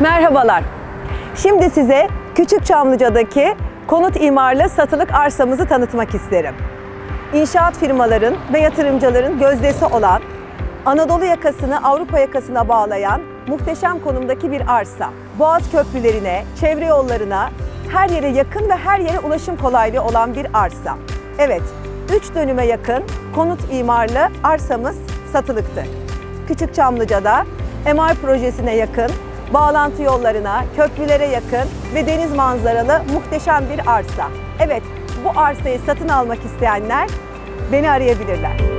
Merhabalar. Şimdi size Küçük Çamlıca'daki konut imarlı satılık arsamızı tanıtmak isterim. İnşaat firmaların ve yatırımcıların gözdesi olan Anadolu yakasını Avrupa yakasına bağlayan muhteşem konumdaki bir arsa. Boğaz köprülerine, çevre yollarına, her yere yakın ve her yere ulaşım kolaylığı olan bir arsa. Evet, 3 dönüme yakın konut imarlı arsamız satılıktır. Küçük Çamlıca'da MR projesine yakın, bağlantı yollarına, köprülere yakın ve deniz manzaralı muhteşem bir arsa. Evet, bu arsayı satın almak isteyenler beni arayabilirler.